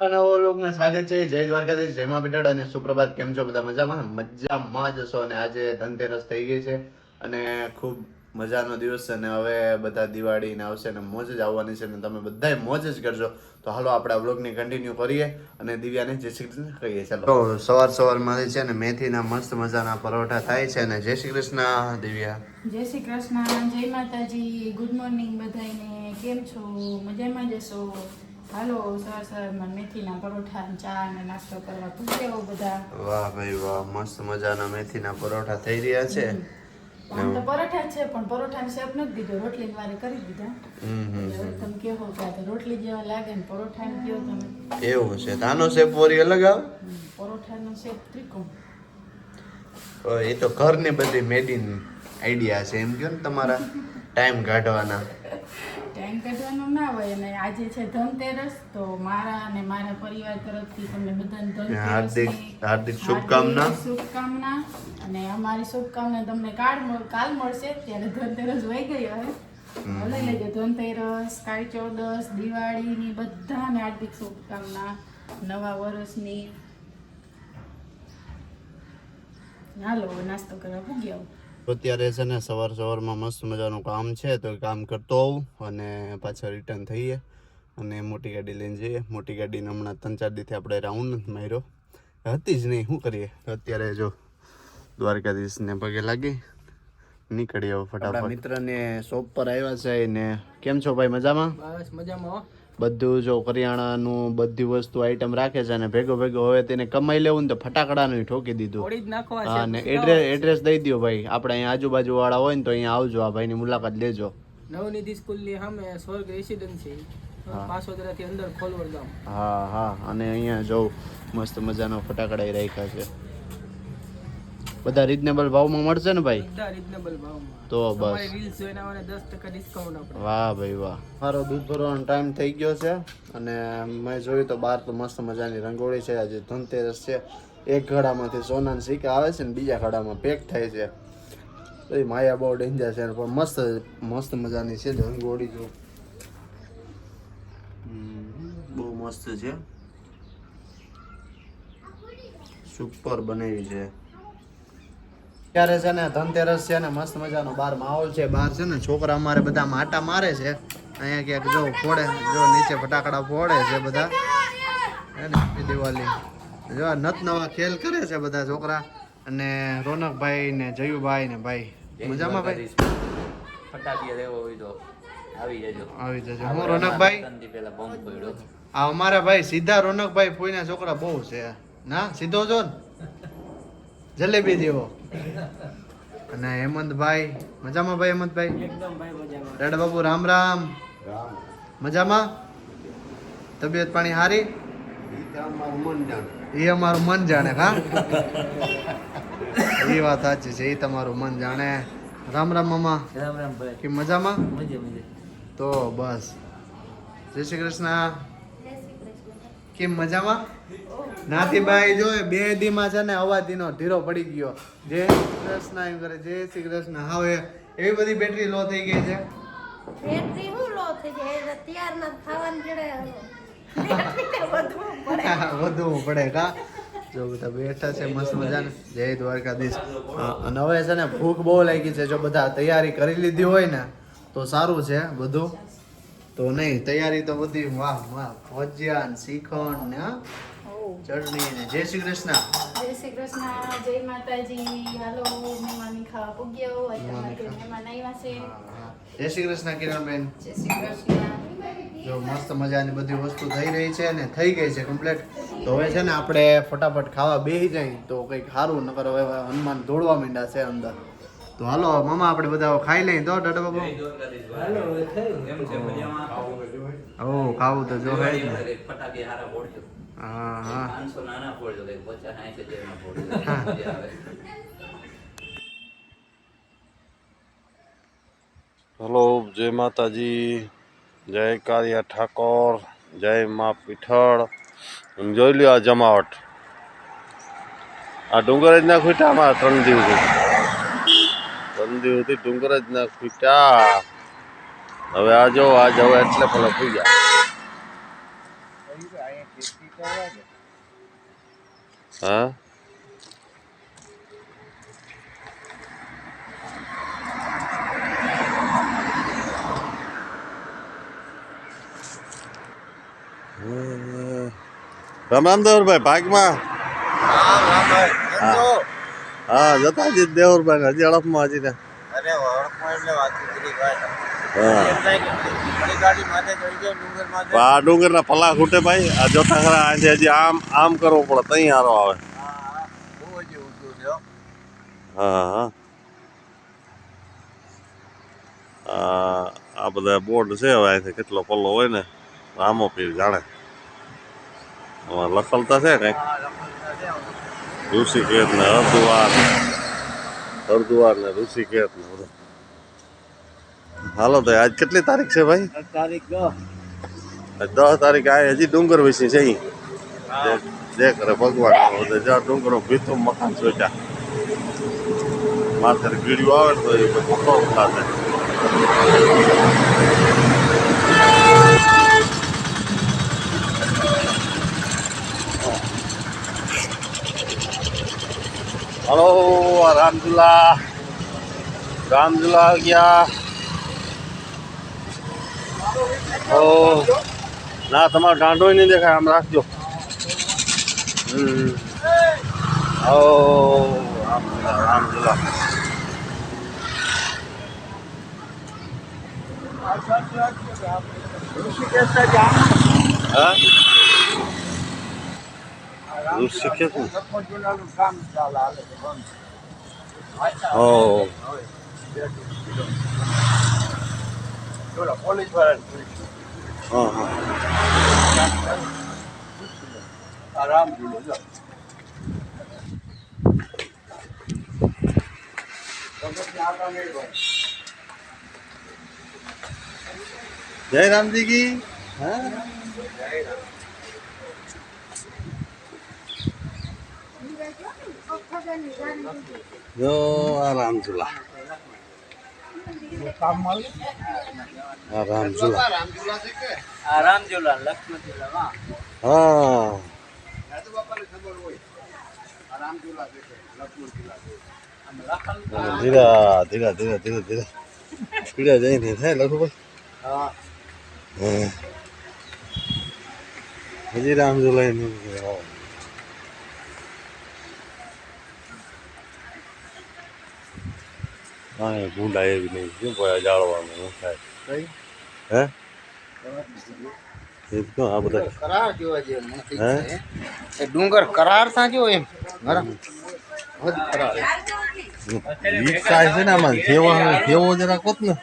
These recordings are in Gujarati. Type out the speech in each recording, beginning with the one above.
નવો લોકને સ્વાગત છે. જય દ્વારકાધીશ જય મા બેટાડ અને સુપ્રભાત. કેમ છો બધા મજામાં? મજામાં જ હશો અને આજે ધનતેરસ થઈ ગઈ છે અને ખૂબ મજાનો દિવસ છે અને હવે બધા દિવાળી ને આવશે અને મોજ જ આવવાની છે અને તમે બધાય મોજ જ કરજો. તો હાલો આપણે આ વ્લોગને કન્ટિન્યુ કરીએ અને દિવ્યાને જય શ્રી કૃષ્ણ કહીએ. ચાલો. તો સવાર સવારમાંથી છે ને મેથીના મસ્ત મજાના પરોઠા થાય છે અને જય શ્રી કૃષ્ણ દિવ્યા. જય શ્રી કૃષ્ણ જય માતાજી ગુડ મોર્નિંગ બધાને કેમ છો? મજામાં જશો હાલો સર સવારમાં મેથીના પરોઠા અને ચા અને નાસ્તો કરવા પૂછે બધા. વાહ ભાઈ વાહ મસ્ત મજાના મેથીના પરોઠા થઈ રહ્યા છે. આમ તો પરોઠા છે પણ પરોઠાનો શેપ નથી દીધો રોટલી વારે કરી દીધા. હમ તમે કેવો કે રોટલી જેવા લાગે ને પરોઠાનો કયો તમે. એવું છે તાનો શેપ વરી અલગ આવે? પરોઠાનો શેપ ત્રિકોણ. તો એ તો ઘરની બધી મેડિન આઈડિયા છે એમ કહો ને તમારા? ટાઈમ કાઢવાના. ટાઈમ કાઢવાનો ના હોય અને આજે છે ધનતેરસ તો મારા અને મારા પરિવાર તરફથી તમને બધાને ધનતેરસની હાર્દિક શુભકામના. શુભકામના. અને અમારી શુભકામના તમને કાલ કાલ મળશે ત્યારે ધનતેરસ વહી ગઈ હવે. ભલે લેજો ધનતેરસ કાળી ચૌદસ દિવાળીની બધાને હાર્દિક શુભકામના. નવા વર્ષની હાલો નાસ્તો કરવા પૂગી આવું અત્યારે છે ને સવાર સવારમાં મસ્ત મજાનું કામ છે તો એ કામ કરતો આવું અને પાછા રિટર્ન થઈએ અને મોટી ગાડી લઈને જઈએ. મોટી ગાડીને હમણાં ત્રણ ચાર દીથી આપણે રાઉન્ડ નથી માર્યો. હતી જ નહીં શું કરીએ? અત્યારે જો દ્વારકાધીશને પગે લાગી. નીકળી આવો ફટાફટ. મિત્રને શોપ પર આવ્યા છે ને. કેમ છો ભાઈ મજામાં? બસ મજામાં હો. બધું જો કરિયાણાનું બધી વસ્તુ આઈટમ રાખે છે અને ભેગો ભેગો હવે તેને કમાઈ લેવું ને તો ફટાકડાનું ઠોકી દીધું. હા અને એડ્રેસ એડ્રેસ દઈ દો ભાઈ. આપણે અહીંયા આજુબાજુ વાળા હોય ને તો અહીંયા આવજો આ ભાઈની મુલાકાત લેજો. નવનિધિ સ્કૂલની સામે સ્વર્ગ રેસિડેન્સી પાસોદરાથી અંદર ખોલવડ ગામ. હા હા. અને અહીંયા જો મસ્ત મજાનો ફટાકડા રાખ્યા છે. બધા રીઝનેબલ ભાવમાં મળશે ને ભાઈ? બધા રીઝનેબલ ભાવમાં. તો બસ. રીલ્સ જોઈને આવવાને દસ ટકા ડિસ્કાઉન્ટ આપણે વાહ ભાઈ વાહ. મારો દૂધ ભરવાનો ટાઈમ થઈ ગયો છે અને મેં જોયું તો બહાર તો મસ્ત મજાની રંગોળી છે. આજે ધનતેરસ છે. એક ઘડામાંથી સોનાના સિક્કા આવે છે ને બીજા ઘડામાં પેક થાય છે. પછી એ માયા બહુ ડેન્જર છે પણ મસ્ત મસ્ત મજાની છે રંગોળી જો. બહુ મસ્ત છે. સુપર બનેવી છે. ત્યારે છે ને ધનતેરસ છે ને મસ્ત મજાનો બહાર માહોલ છે. બહાર છે ને છોકરા અમારે બધા માટા મારે છે. અહીંયા ક્યાંક જો ફોડે જો નીચે ફટાકડા ફોડે છે બધા. હે ને દિવાળી. જો નત નવા ખેલ કરે છે બધા છોકરા. અને રોનકભાઈ ને જયુભાઈ ને ભાઈ. મજામાં ભાઈ? ફટાકિયા લેવો હોય તો આવી જજો. આવી જજો. હું રોનકભાઈ? પહેલા બોમ્બ પડ્યો. આ અમારા ભાઈ સીધા રોનકભાઈ પોઈના છોકરા બહુ છે. ના સીધો છો ને. જલેબી જેવો. અને હેમંતભાઈ મજામાં ભાઈ હેમંતભાઈ? એકદમ બાબુ રામ રામ. મજામાં? તબિયત પાણી સારી એ અમારું મન જાણે. હા? એ વાત સાચી છે એ તમારું મન જાણે. રામ રામ મામા. રામ રામ ભાઈ. કે મજામાં? મજે મજે. તો બસ. જય શ્રી કૃષ્ણ. કેમ મજામાં? નાથીભાઈ જો બે દીમાં છે ને અવાજીનો ઢીરો પડી ગયો. જય શ્રી કૃષ્ણ એમ કરે જય શ્રી કૃષ્ણ. હવે એવી બધી બેટરી લો થઈ ગઈ છે. બેટરી હું લો થઈ જાય ત્યારના ખાવાનું જડે પડે. કા? જો બધા બેઠા છે મસ્ત મજાને. જય દ્વારકાધીશ. અને હવે છે ને ભૂખ બહુ લાગી છે. જો બધા તૈયારી કરી લીધી હોય ને તો સારું છે બધું. તો નહીં તૈયારી તો બધી વાહ વાહ. ભજીયા ને શ્રીખંડ ને હા, ચટણી ને જય શ્રી કૃષ્ણ. જય શ્રી કૃષ્ણ. જય માતાજી. હાલો મહેમાન ખાવા પૂગ્યો. મહેમાન આવ્યા છે. જય શ્રી કૃષ્ણ કિરણબેન. જય શ્રી કૃષ્ણ. જો મસ્ત મજાની બધી વસ્તુ થઈ રહી છે ને થઈ ગઈ છે કમ્પ્લીટ તો હવે છે ને આપણે ફટાફટ ખાવા બેસી જાય તો કંઈક સારું નકર હવે હનુમાન દોડવા માંડ્યા છે અંદર. તો હાલો મામા આપણે બધા ખાઈ લઈએ. તો ટાટા બાબુ. કેમ છે મજામાં. ઓ ખાવું તો જો હે પાંચસો નાના ફોડજો કઈ પચાસ સાઠ હજારના ફોડજો હલો જય માતાજી જય કાળિયા ઠાકોર જય મા પીઠળ જોઈ લ્યો આ જમાવટ. આ ડુંગર જ ના ખૂટ્યા અમારા ત્રણ દિવસથી ત્રણ દિવસથી ડુંગર જ ના ખૂટ્યા. હવે આ જો આ જવા એટલે પેલા થઈ ગયા. હા? રામ રામ દેવરભાઈ ભાગમાં હા જતા જ દેવરભાઈ હજી અડફમાં હજી ને અરે વળખમાં એટલે વાત કરી ભાઈ. હા. આ ડુંગર ના પલ્લા ખૂટે ભાઈ. આ જોતા ખરા આજે હજી આમ આમ કરવો પડે તઈ હારો આવે. હા હા. આ બધા બોર્ડ છે હવે અહીંથી કેટલો પલ્લો હોય ને આમો પીર જાણે. લખલતા છે કંઈક. ઋષિકેત ને હરદ્વાર. હરદ્વાર ને ઋષિકેત ને બધું. હાલો તો આજ કેટલી તારીખ છે ભાઈ? તારીખ દસ આજ દસ તારીખ આ હજી ડુંગર વિશે છે અહીં. જે- જે કરે ભગવાન બધે જ્યાં ડુંગરો ભીતો મકાન સોચ્યા માથે ગીડિયું આવે ને તો એ બધું પકડો ખાતે હલો આ રામઝુલા. રામઝુલા ગયા. ઓ ના તમારો ગાંડો નહીં દેખાય આમ રાખજો. હમ. ઓ રામઝુલા રામઝુલા હા? ઋષિકેશ. ઓ. ઓલા પોલીસ હા હા. આરામ જોડે જો. જય રામજી કી હા? જો આ રામઝુલા. રામઝુલા આરામ જોલા લક્ષ્મણ જોલા વાહ. હા. ધીરા ધીરા ધીરા ધીરા ધીરા. પીડા જઈને થાય લખુભાઈ હજી રામઝુલા હા ભૂંડા એવી નહીં. શું ભાઈ જાળવાનું શું થાય? હે? એ તો આ બધા? કરાર જોવા જેવું હે? એ ડુંગર કરાર થા જો એમ? બરાબર. વીજ થાય છે ને આમાં કેવો કેવો જરા કોત ને.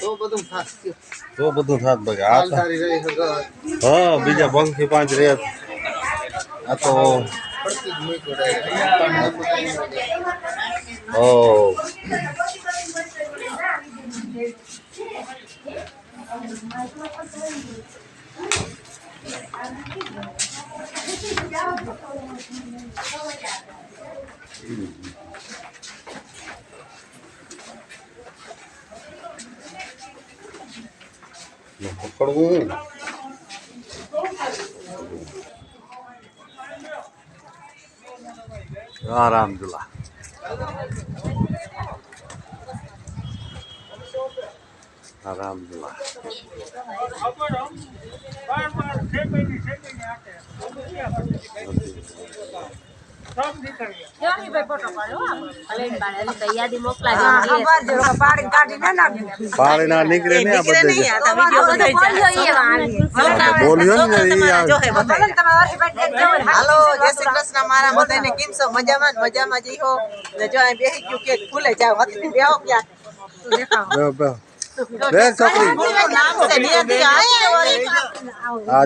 તો બધું થાશે તો બધું થાત બાકી. આ હા બીજા પંખી પાંચ રે આ તો પડતી જ નહીં પડે ઓ પકડવું આરામદુલ્લા આરામદુલ્લા પાણી ના નીકળે ને આ બધે બોલ્યો ને હાલો જય શ્રી કૃષ્ણ. મારા બધાને કેમ છો? મજામાં મજામાં જી હો. ને જો બેસી ગયું કે ભૂલે જાવ હતી બેહો ક્યાં બે છોકરી.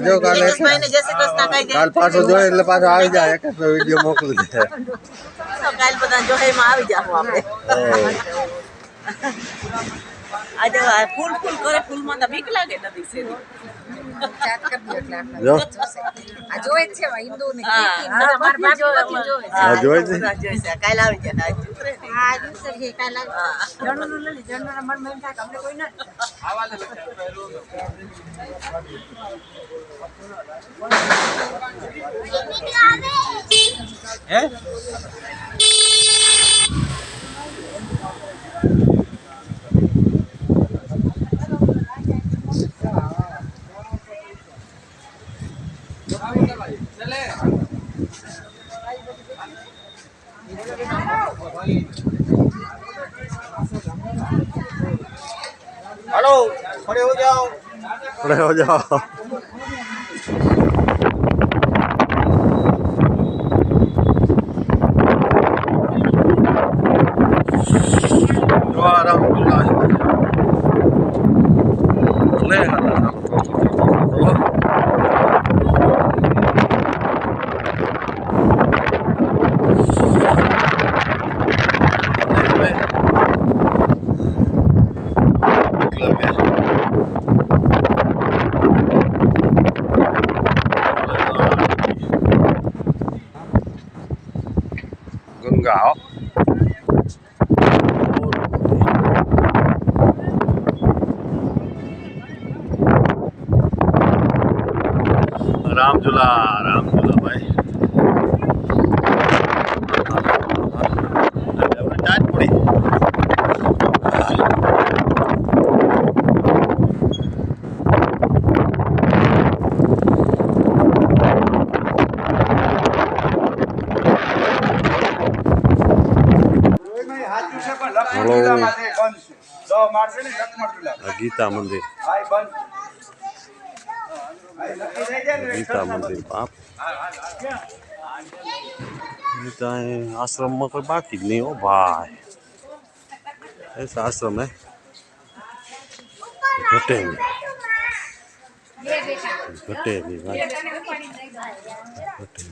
જો કાલે કાલ પાછો જોઈ એટલે પાછો આવી જાય. એક વીડિયો મોકલી દે કાલ બધા જોહેમાં આવી જાવ આપણે. આજે ફૂલ ફૂલ કરે ફૂલમાં તો બીક લાગે નથી સીધી જો. હા? 不来我家 આ ગીતા મંદિર. ગીતા મંદિર બાપ. ગીતા આશ્રમમાં કોઈ બાકી જ નહીં હો ભાઈ. એસ આશ્રમ હે. ઘટે ઘટે ઘટે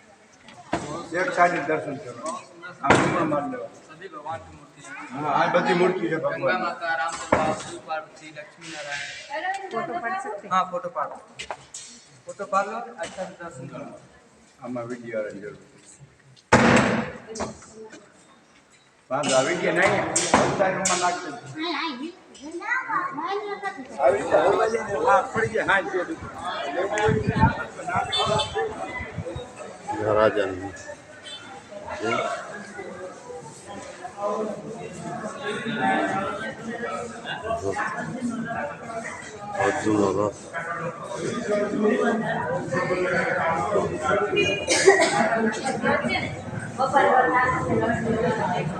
एक साइड दर्शन करो आप सभी भगवान की मूर्ति है हाँ बड़ी मूर्ति है भगवान माता राम शिव पार्वती लक्ष्मी नारायण फ़ोटो पाड़ सकते हाँ फ़ोटो पाड़ फ़ोटो पाड़ लो अच्छा दर्शन करो। हम वीडियो ज़रूर વાંધો આ વીડિયો નહીં સાઈડ રૂમમાં નાખજો આવી રીતે હલવા જઈને હા પડી જાય હા જે રાજાની એ. જો. અર્જુનનો રથ જોયું. અર્જુન. આ એને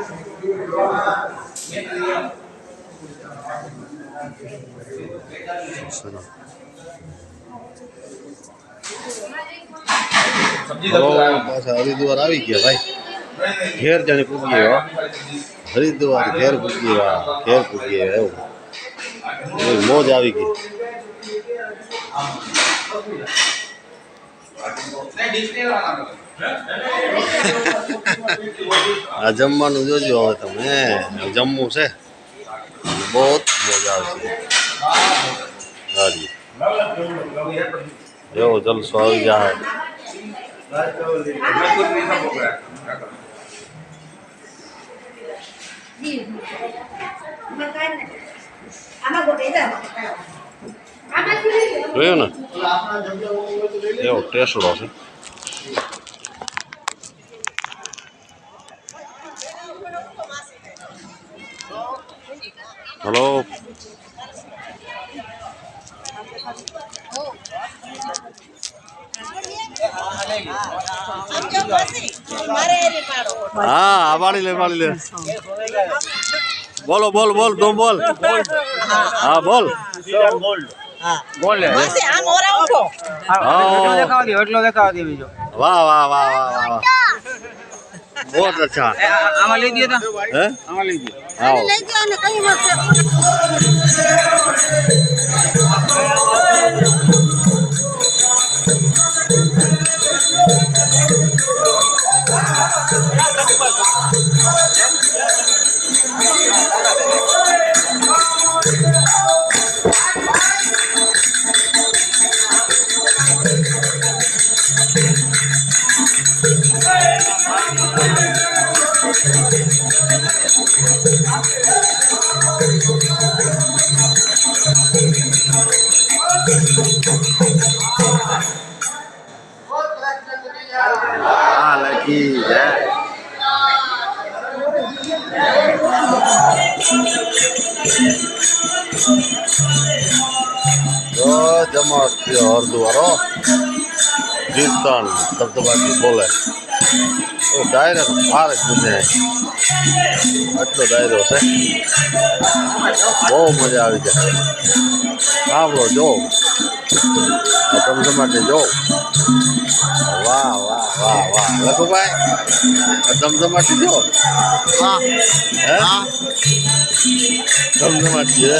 જાતિ સના હલો પાછા હરિદ્વાર આવી ગયા ભાઈ ઘેર જાણે પૂગી ગયા હો. હરિદ્વાર ઘેર પૂગી ગયા ઘેર પૂગી ગયા એવું એવી મોજ આવી ગઈ આ જમવાનું જોજો હવે તમે જમવું છે. બહુ મજા આવશે. હાજી. એવો જલસો આવી જાય. જોયું ને? એવો ટેસડો છે. હલો. હા આ વાળી લે વાળી લે. બોલો બોલ બોલ તું બોલ. હા બોલ. વાહ વાહ વાહ વાહ વાહ. बहुत अच्छा ले दिया था ले दिया થયો હરદુવારો કીર્તન શબ્દબાજી બોલે. તો ડાયરો તો ફાર જ આટલો ડાયરો છે. બહુ મજા આવી જાય. સાંભળો જો. ધમધમાટે જો. વાહ વાહ વાહ વાહ. લખુભાઈ ધમધમાટી જો. હે? ધમધમાટી હે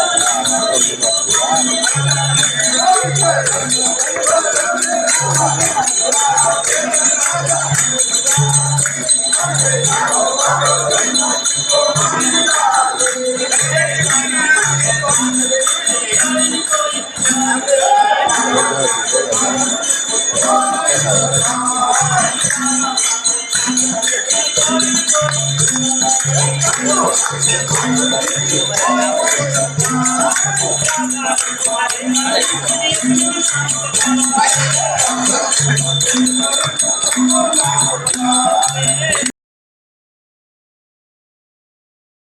I'm